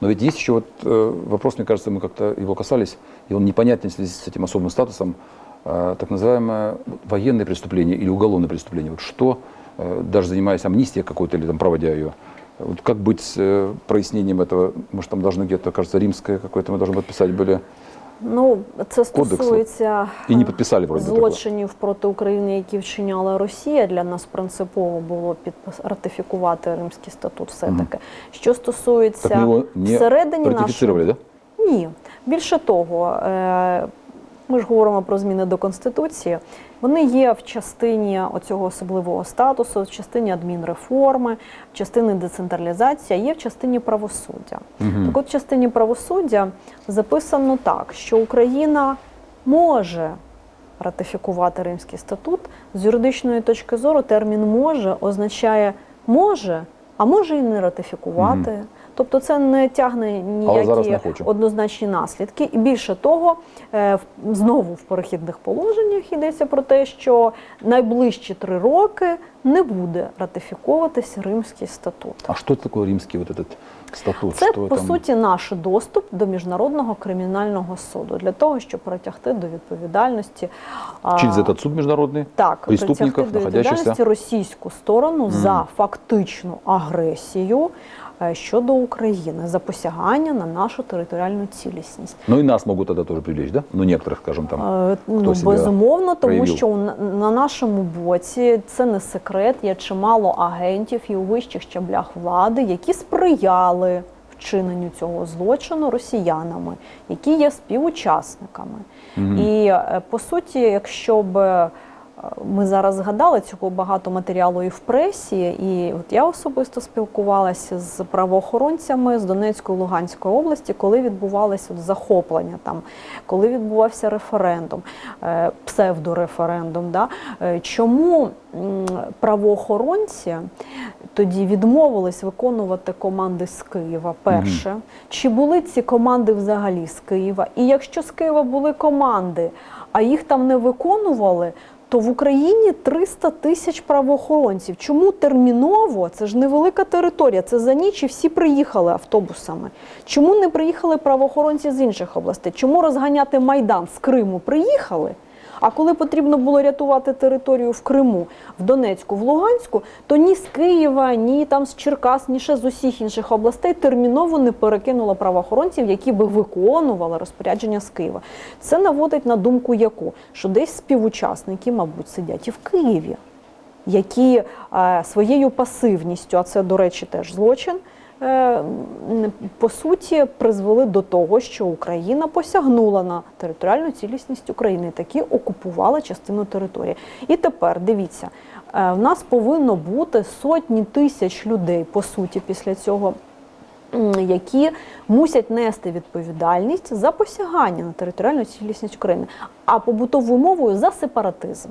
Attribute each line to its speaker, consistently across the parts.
Speaker 1: Но ведь есть еще вот э, вопрос, мне кажется, мы как-то его касались, и он непонятен в связи с этим особым статусом, э, так называемое военное преступление или уголовное преступление. Вот что, э, даже занимаясь амнистией какой-то или там проводя ее, вот как быть с прояснением этого? Может, там должны где-то, кажется, римское какое-то мы должны подписать были,
Speaker 2: Ну, це стосується
Speaker 1: і не
Speaker 2: е,
Speaker 1: підписали вроде
Speaker 2: злочинів проти України, які вчиняла Росія. Для нас принципово було підпис ратифікувати Римський статут. Все таки, що стосується
Speaker 1: Так ми його не
Speaker 2: всередині
Speaker 1: ратифицировали, да?
Speaker 2: Ні. Більше того, е, ми ж говоримо про зміни до Конституції. Вони є в частині оцього особливого статусу, в частині адмінреформи, в частині децентралізації, є в частині правосуддя. Так от в частині правосуддя записано так, що Україна може ратифікувати Римський статут. З юридичної точки зору термін може означає може, а може і не ратифікувати. Тобто це не тягне
Speaker 1: Але зараз
Speaker 2: ніякі
Speaker 1: не хочу.
Speaker 2: однозначні наслідки. І більше того, е, в- знову в перехідних положеннях йдеться про те, що найближчі три роки не буде ратифіковуватися Римський статут.
Speaker 1: А что это такое римский вот этот статут?
Speaker 2: Це
Speaker 1: что
Speaker 2: по
Speaker 1: там?
Speaker 2: суті наш доступ до міжнародного кримінального суду для того, щоб притягти до відповідальності а,
Speaker 1: Через этот суд международный?
Speaker 2: так
Speaker 1: преступників,
Speaker 2: притягти до
Speaker 1: находящихся-
Speaker 2: відповідальності російську сторону за фактичну агресію е, щодо України за посягання на нашу територіальну цілісність.
Speaker 1: Ну и нас могут тогда тоже привлечь, да? Ну некоторых, скажем, там.
Speaker 2: Е, Ну, безумовно, тому
Speaker 1: проявив?
Speaker 2: що на, на нашому боці це не секрет. Є чимало агентів і у вищих щаблях влади, які сприяли вчиненню цього злочину росіянами, які є співучасниками. І е, по суті, якщо б е, ми зараз згадали цього багато матеріалу і в пресі, і от я особисто спілкувалася з правоохоронцями з Донецької Луганської області, коли відбувалося от захоплення там, коли відбувався референдум, е, псевдореферендум. Да? Е, Чому правоохоронці тоді відмовились виконувати команди з Києва? Перше, чи були ці команди взагалі з Києва? І якщо з Києва були команди, а їх там не виконували, то в Україні 300 тисяч правоохоронців. Чому терміново? Це ж невелика територія. Це за ніч і всі приїхали автобусами. Чому не приїхали правоохоронці з інших областей? Чому розганяти майдан з Криму приїхали? А коли потрібно було рятувати територію в Криму, в Донецьку, в Луганську, то ні з Києва, ні там з Черкас, ні ще з усіх інших областей терміново не перекинуло правоохоронців, які би виконували розпорядження з Києва. Це наводить на думку яку? Що десь співучасники, мабуть, сидять і в Києві, які е, своєю пасивністю, а це, до речі, теж злочин. Е, По суті, призвели до того, що Україна посягнула на територіальну цілісність України, таки окупувала частину території. І тепер дивіться, е, в нас повинно бути сотні тисяч людей, по суті, після цього які мусять нести відповідальність за посягання на територіальну цілісність України, а побутовою мовою за сепаратизм.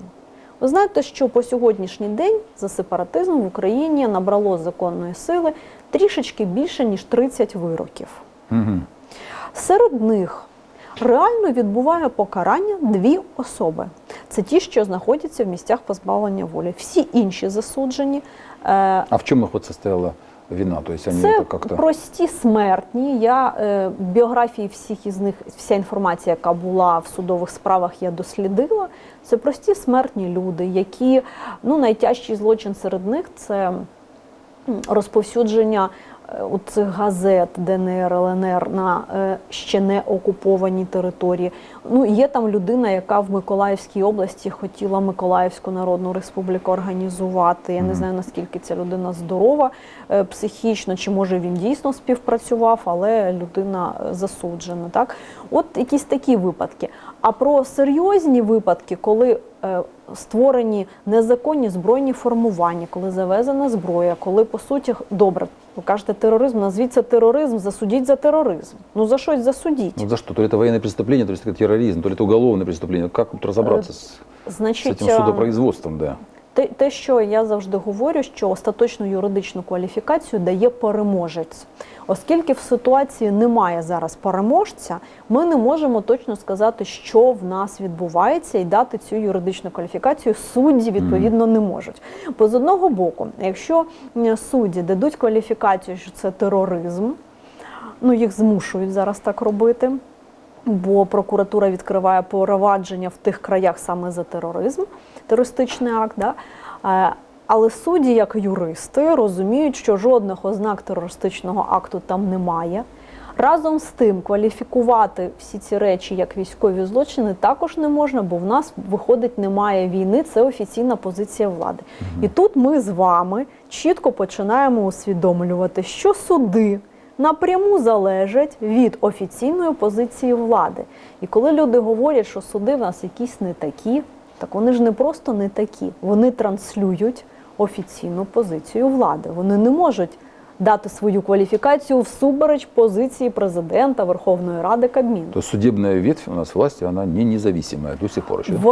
Speaker 2: Ви знаєте, що по сьогоднішній день за сепаратизм в Україні набрало законної сили трішечки більше ніж 30 вироків.
Speaker 1: Угу.
Speaker 2: Серед них реально відбуває покарання дві особи. Це ті, що знаходяться в місцях позбавлення волі. Всі інші засуджені. е,
Speaker 1: А в чому їх вот состояла вина? То есть они
Speaker 2: це
Speaker 1: это как-то...
Speaker 2: прості смертні. Я е, біографії всіх із них, вся інформація, яка була в судових справах, я дослідила. Це прості смертні люди, які ну найтяжчий злочин серед них це розповсюдження у цих газет ДНР, ЛНР на е, ще не окупованій території. Ну є там людина, яка в Миколаївській області хотіла Миколаївську Народну Республіку організувати. Я не знаю наскільки ця людина здорова е, психічно, чи може він дійсно співпрацював, але людина е, засуджена. Так, от якісь такі випадки. А про серйозні випадки, коли е, створені незаконні збройні формування, коли завезена зброя, коли по суті добре, ви кажете тероризм, назвіть це тероризм, засудіть за тероризм. Ну за щось засудіть.
Speaker 1: Ну за что? То ли это военное преступление, то ли это терроризм, то ли это уголовное преступление. Как тут разобраться с, с
Speaker 2: Значить,
Speaker 1: этим
Speaker 2: е,
Speaker 1: судопроизводством, да?
Speaker 2: Те, те, що я завжди говорю, що остаточну юридичну кваліфікацію дає переможець. Оскільки в ситуації немає зараз переможця, ми не можемо точно сказати, що в нас відбувається, і дати цю юридичну кваліфікацію судді відповідно не можуть. Бо з одного боку, якщо судді дадуть кваліфікацію, що це тероризм. Ну, їх змушують зараз так робити, бо прокуратура відкриває провадження в тих краях саме за тероризм, терористичний акт. Да? Але судді, як юристи, розуміють, що жодних ознак терористичного акту там немає. Разом з тим, кваліфікувати всі ці речі як військові злочини також не можна, бо в нас виходить немає війни. Це офіційна позиція влади. І тут ми з вами чітко починаємо усвідомлювати, що суди напряму залежать від офіційної позиції влади. І коли люди говорять, що суди в нас якісь не такі, так вони ж не просто не такі. Вони транслюють офіційну позицію влади. Вони не можуть дати свою кваліфікацію всупереч позиції президента, Верховної Ради Кабміну.
Speaker 1: То есть судебная ветвь у нас власти, она не независимая до сих пор.
Speaker 2: В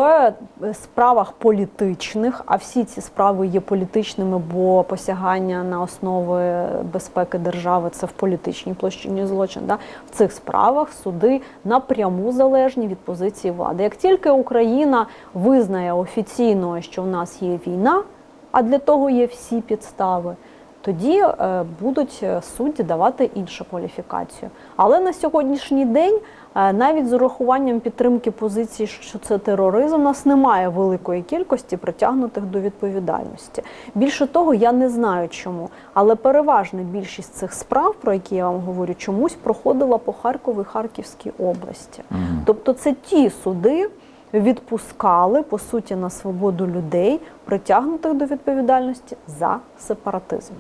Speaker 2: е, справах політичних, а всі ці справи є політичними, бо посягання на основи безпеки держави це в політичній площині злочин. Да? В цих справах суди напряму залежні від позиції влади. Як тільки Україна визнає офіційно, що в нас є війна, а для того є всі підстави. Тоді е, будуть е, судді давати іншу кваліфікацію. Але на сьогоднішній день, е, навіть з урахуванням підтримки позиції, що це тероризм, у нас немає великої кількості притягнутих до відповідальності. Більше того, я не знаю чому, але переважна більшість цих справ, про які я вам говорю, чомусь проходила по Харкову і Харківській області. Тобто, це ті суди. Відпускали по суті на свободу людей, притягнутих до відповідальності за сепаратизм.